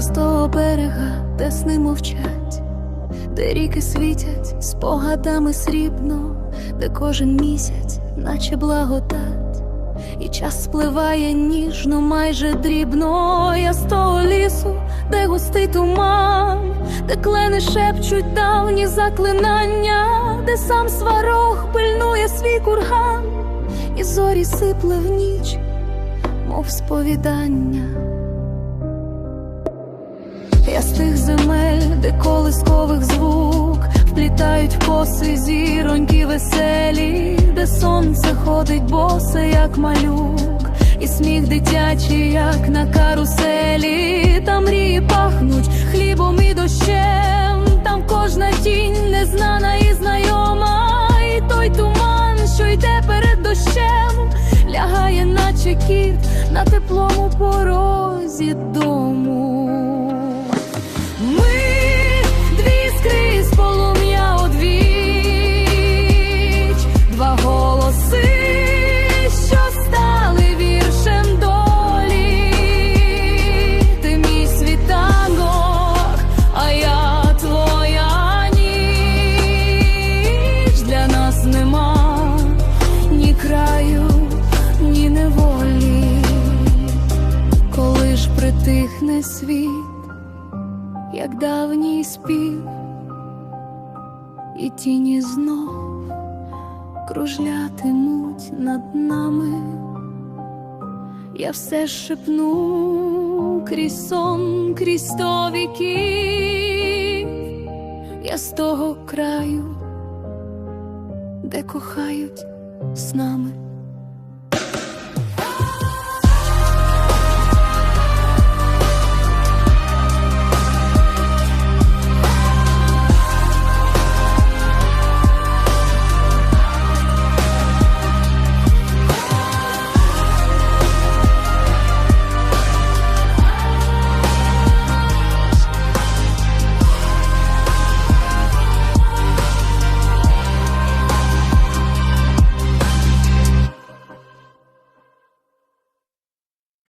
З того берега, де сни мовчать, де ріки світять спогадами срібно, де кожен місяць, наче благодать, і час спливає ніжно, майже дрібно. Я з того лісу, де густий туман, де клени шепчуть давні заклинання, де сам сварог пильнує свій курган, і зорі сипле в ніч, мов сповідання. Я з тих земель, де колискових звук вплітають коси зіроньки веселі, де сонце ходить босе, як малюк, і сміх дитячий, як на каруселі, там мрії пахнуть хлібом і дощем, там кожна тінь незнана і знайома, і той туман, що йде перед дощем, лягає, наче кіт на теплому порозі дому. Притихне світ як давній спів, і тіні знов кружлятимуть над нами. Я все шепну крізь сон, крізь я з того краю, де кохають з нами.